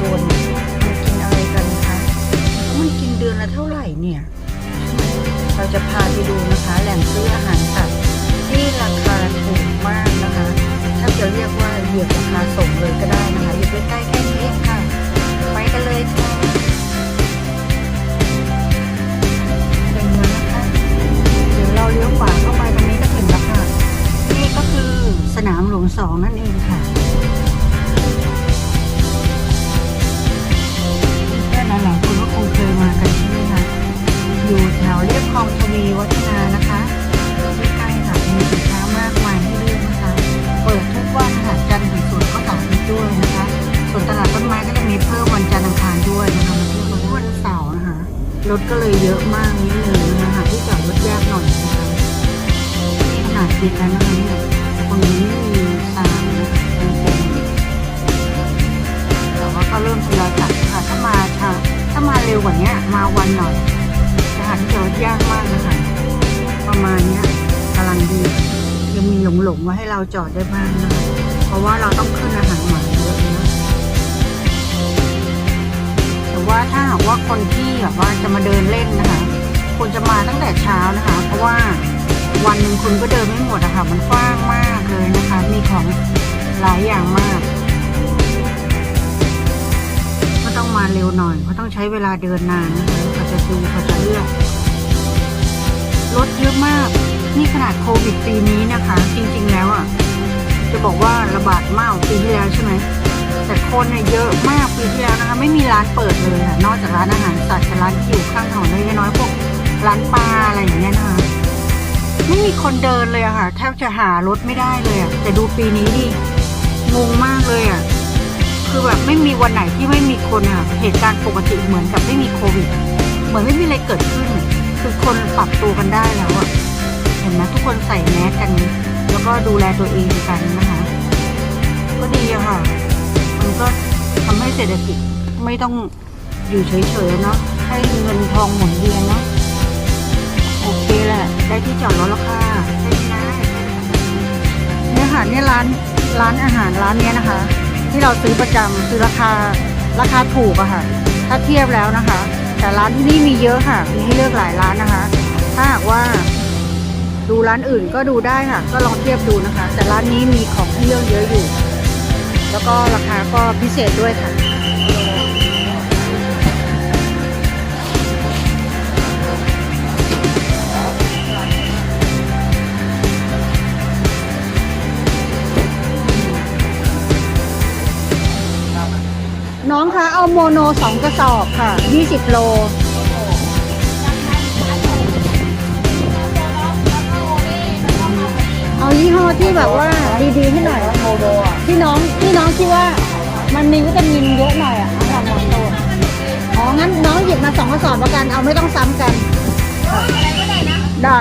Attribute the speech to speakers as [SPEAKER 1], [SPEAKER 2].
[SPEAKER 1] คนมันกินอะไรกันคะมันกินเดือนละเท่าไหร่เนี่ย เราจะพาไปดูนะคะแหล่งซื้ออาหารสัตว์ที่ราคาถูกมากนะคะถ้าจะเรียกว่าเหยียบราคาส่งเลยก็ได้นะคะอยู่ใกล้ๆแค่นี้ค่ะ ไปกันเลยค่ะเป็นะคะเดี๋เราเลี้ยวขวาเข้าไปตรงนี้ก็ถึงแล้วค่ะ นี่ก็คือสนามหลวงสองนั่นเองค่ะ รถก็เลยเยอะมากนิดนึงนะคะที่จอดรถยากหน่อยนะคะขนาดปิดแล้นะคะเนี่ยตรงนี้ไม่มีทรายนะเป็นอยู่แต่ว่าก็เริ่มทยอยกลับค่ะถ้ามาช้าถ้ามาเร็วกว่านี้มาวันหน่อยสถานที่จอดรถยากมากนะคะประมาณเนี้ยกำลังดียังมีหลงๆไว้ให้เราจอดได้บ้างนะคะเพราะว่าเราต้องขึ้นอาหารหมา แต่ว่าถ้าหากว่าคนที่แบบว่าจะมาเดินเล่นนะคะควรจะมาตั้งแต่เช้านะคะ เพราะว่าวันหนึ่งคุณก็เดินไม่หมดอะคะมันกว้างมากเลยนะคะ มีของหลายอย่างมาก ก็ต้องมาเร็วหน่อยเพราะต้องใช้เวลาเดินนานนะคะเขาจะดูเขาจะเลือกรถเยอะมากนี่ขนาดโควิดปีนี้นะคะ จริงๆแล้วอะจะบอกว่าระบาดมากปีที่แล้วใช่ไหม แต่คนเนี่ยเยอะมากปีที่แล้วนะคะ ไม่มีร้านเปิดเลยค่ะนอกจากร้านอาหารสัตว์กับร้านที่อยู่ข้างถนนเล็กน้อยพวกร้านปลาอะไรอย่างเงี้ยนะคะไม่มีคนเดินเลยอะค่ะแทบจะหารถไม่ได้เลยอะแต่ดูปีนี้ดิงงมากเลยอะคือแบบไม่มีวันไหนที่ไม่มีคนอะเหตุการณ์ปกติเหมือนกับไม่มีโควิด เหมือนไม่มีอะไรเกิดขึ้น คือคนปรับตัวกันได้แล้วอะเห็นไหมทุกคนใส่แมสกัน แล้วก็ดูแลตัวเองกันนะคะ ก็ดีอะค่ะ ก็ทำให้เศรษฐกิจไม่ต้องอยู่เฉยๆเนาะให้เงินทองหมุนเวียนเนาะโอเคแหละได้ที่จอดรถแล้วค่ะใช่ไหมเนี่ยค่ะเนี่ยร้านร้านอาหารร้านเนี้ยนะคะ ที่เราซื้อประจำซื้อราคาราคาถูกอะค่ะ ถ้าเทียบแล้วนะคะ แต่ร้านที่นี่มีเยอะค่ะ มีให้เลือกหลายร้านนะคะ ถ้าหากว่าดูร้านอื่นก็ดูได้ค่ะ ก็ลองเทียบดูนะคะ แต่ร้านนี้มีของให้เลือกเยอะอยู่ แล้วก็ราคาก็พิเศษด้วยค่ะน้องคะเอาโมโนสองกระสอบค่ะ 20 โล ยี่ห้อที่แบบว่าดีๆให้หน่อย
[SPEAKER 2] โมโดอะ
[SPEAKER 1] ที่น้องที่น้องคิดว่า มันมีวิตามินเยอะหน่อยอะเอาลองโตอ๋องั้นน้องหยิบมาสองกระสอบแล้วกันเอาไม่ต้องซ้ำกัน ได้